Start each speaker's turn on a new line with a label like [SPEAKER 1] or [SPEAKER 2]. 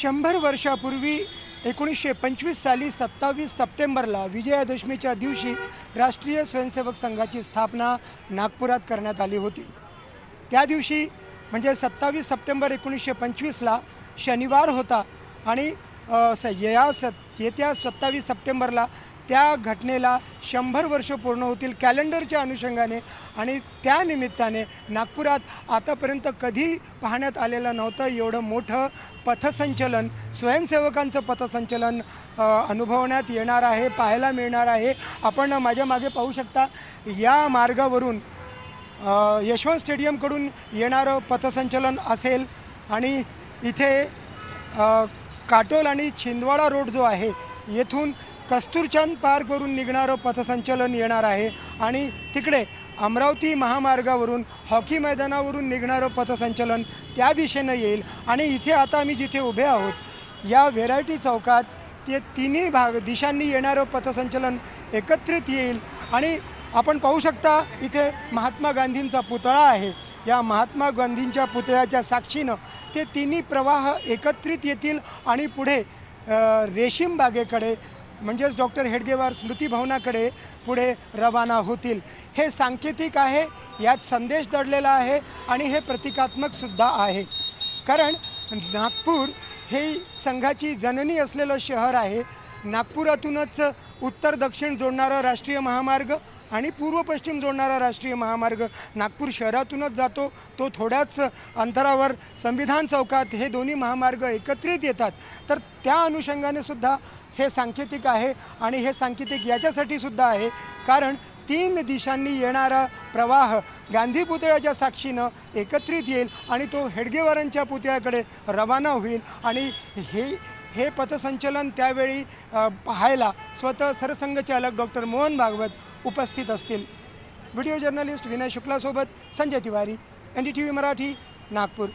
[SPEAKER 1] शंभर वर्षापूर्वी एकोणीसशे पंचवीस साली सत्तावीस सप्टेंबरला विजयादशमीच्या दिवशी राष्ट्रीय स्वयंसेवक संघाची स्थापना नागपुरात करण्यात आली होती. त्या दिवशी म्हणजे सत्तावीस सप्टेंबर एकोणीसशे पंचवीसला शनिवार होता आणि स या स येत्या सत्तावीस सप्टेंबरला त्या घटनेला शंभर वर्ष पूर्ण होतील कॅलेंडरच्या अनुषंगाने आणि त्या निमित्ताने नागपुरात आतापर्यंत कधी पाहण्यात आलेलं नव्हतं एवढं मोठं पथसंचलन स्वयंसेवकांचं पथसंचलन अनुभवण्यात येणार आहे पाहायला मिळणार आहे. आपण माझ्या मागे पाहू शकता या मार्गावरून यशवंत स्टेडियमकडून येणारं पथसंचलन असेल आणि इथे काटोल आणि छिंदवाडा रोड जो आहे येथून कस्तुरचंद पार्कवरून निघणारं पथसंचलन येणार आहे आणि तिकडे अमरावती महामार्गावरून हॉकी मैदानावरून निघणारं पथसंचलन त्या दिशेनं येईल. आणि इथे आता आम्ही जिथे उभे आहोत या व्हेरायटी चौकात ते तिन्ही भाग दिशांनी येणारं पथसंचलन एकत्रित येईल. आणि आपण पाहू शकता इथे महात्मा गांधींचा पुतळा आहे. या महात्मा गांधींच्या पुतळ्याच्या साक्षीनं ते तिन्ही प्रवाह एकत्रित येतील आणि पुढे रेशीम बागेकडे म्हणजेच डॉक्टर हेडगेवार स्मृती भवनाकडे पुढे रवाना होतील. हे सांकेतिक आहे यात संदेश दडलेला आहे आणि हे प्रतिकात्मकसुद्धा आहे. कारण नागपूर हे संघाची जननी असलेलं शहर आहे. नागपुरातूनच उत्तर दक्षिण जोडणारा राष्ट्रीय महामार्ग आणि पूर्व पश्चिम जोडणारा राष्ट्रीय महामार्ग नागपूर शहरातूनच जातो. तो थोड्याच अंतरावर संविधान चौकात हे दोन्ही महामार्ग एकत्रित येतात. तर त्या अनुषंगाने सुद्धा हे सांकेतिक आहे आणि हे सांकेतिक याच्यासाठी सुद्धा आहे. कारण तीन दिशांनी येणारा प्रवाह गांधी पुतळ्याच्या साक्षीनं एकत्रित येईल आणि तो हेडगेवारांच्या पुतळ्याकडे रवाना होईल. आणि हे हे पथसंचलन त्यावेळी पाहायला स्वतः सरसंघचालक डॉक्टर मोहन भागवत उपस्थित असतील. Video journalist Vinay शुक्लासोबत Sanjay Tiwari N D T V Marathi Nagpur.